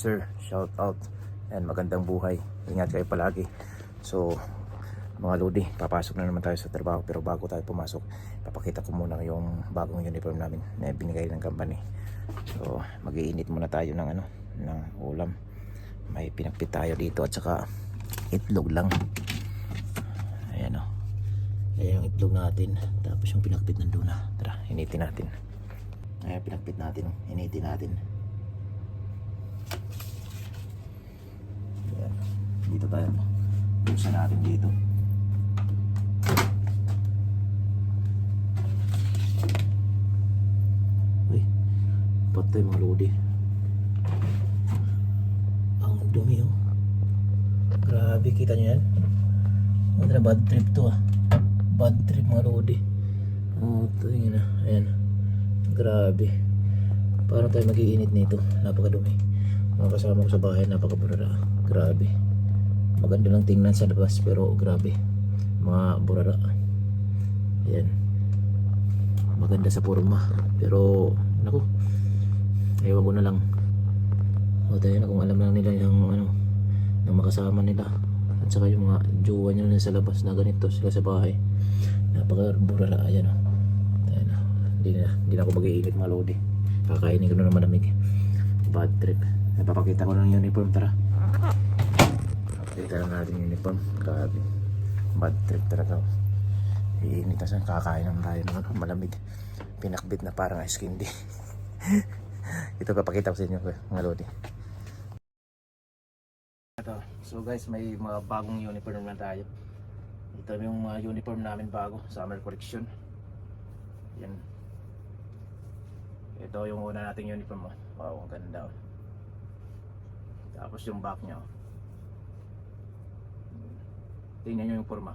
sir. Shout out. And magandang buhay. Ingat kayo palagi. So, mga Lodi, papasok na naman tayo sa trabaho. Pero bago tayo pumasok, papakita ko muna yung bagong uniform namin na binigay ng company. So, mag-iinit muna tayo ng ano, ng ulam. May pinakpit tayo dito at saka itlog lang. Ayan o. Ayan yung itlog natin. Tapos yung pinakpit nandun na. Tara, initin natin. Ayan, pinakpit natin. Initin natin. Ayan. Dito tayo. Buksan natin dito. Uy, patay mga lodi. Ang dumi oh. Grabe, kita nyo yan? Na bad trip to ah. Bad trip mga lodi. Oh, yun na. Ayan. Grabe. Paano tayo mag-iinit nito? Napakadumi. Mga kasama ko sa bahay, napakaburara. Grabe. Maganda lang tingnan sa labas, pero grabe. Mga burara. Ayan. Maganda sa forma. Pero, naku. Ewan ko na lang. O tayo na kung alam lang nila yung ano, ng makasama nila. At saka yung mga jowa nila na sa labas na ganito sila sa bahay. Napaka-burara. Ayan o. Tayo na. Hindi na, hindi na ako mag-iinit mga lodi. Kakainin ko na ng malamig. Bad trip. Napapakita ko ng uniform, tara. Pakita lang natin yung uniform. Grabe. Bad trip talaga. Iinit na. Kakain naman tayo ano, malamig. Pinakbit na parang ice candy. Ito papakita ko sa inyo mga lodi. Ito. So guys, may mga bagong uniform na tayo. Ito yung mga uniform namin bago, summer collection. Yan. Ito yung una nating uniform oh. Wow, ang ganda oh. Tapos yung back niya oh. Tingnan nyo yung forma.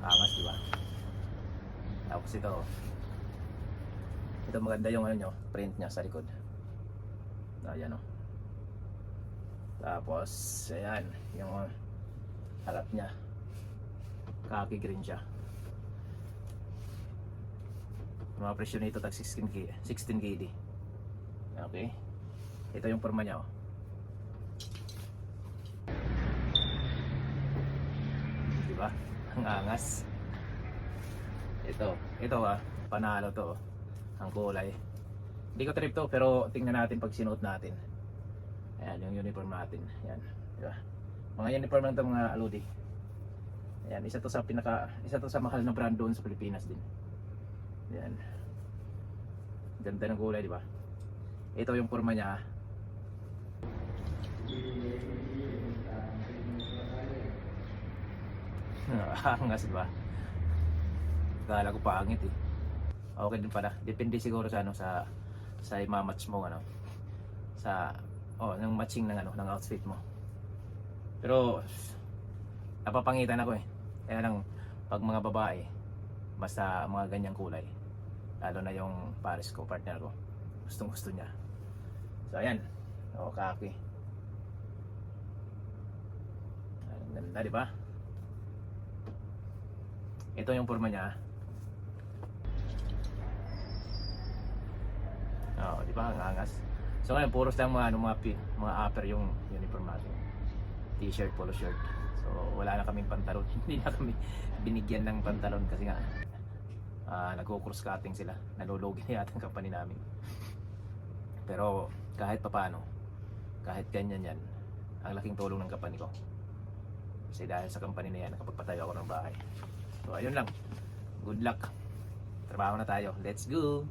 Angas, di ba? Tapos ito oh. Ito maganda yung ano nyo, print niya sa likod. Ayan oh. Tapos, ayan, yung uh, harap niya. Khaki green siya. Mga presyo nito tag 16 k 16 KD. Okay. Ito yung forma niya oh. Di ba? Ang angas. Ito, ito ah, panalo to. oh. Ang kulay. Hindi ko trip to pero tingnan natin pag sinuot natin. Ayan yung uniform natin. Ayan. Di ba? Mga uniform lang to mga aludi. Ayan, isa to sa pinaka isa to sa mahal na brand doon sa Pilipinas din. Ayan. Ganda ng kulay, di ba? Ito yung forma niya. Angas, ba? Kala ko pangit eh. Okay din pala. Depende siguro sa ano sa sa imamatch mo ano. Sa oh, ng matching ng ano ng outfit mo. Pero napapangitan ako eh. Kaya lang pag mga babae basta mga ganyang kulay lalo na yung pares ko, partner ko gustong gusto niya so ayan o kaki ang ganda di ba ito yung forma niya Oo, di ba? Ang angas. So ngayon, puros lang mga, ano, mga, pi- mga upper yung uniform natin. T-shirt, polo shirt. So wala na kaming pantalon. Hindi na kami binigyan ng pantalon kasi nga ah nagko-cross cutting sila. Nalulugi na yata ang company namin. Pero kahit papano, kahit ganyan yan, ang laking tulong ng company ko. Kasi dahil sa company na yan, nakapagpatayo ako ng bahay. So ayun lang. Good luck. Trabaho na tayo. Let's go!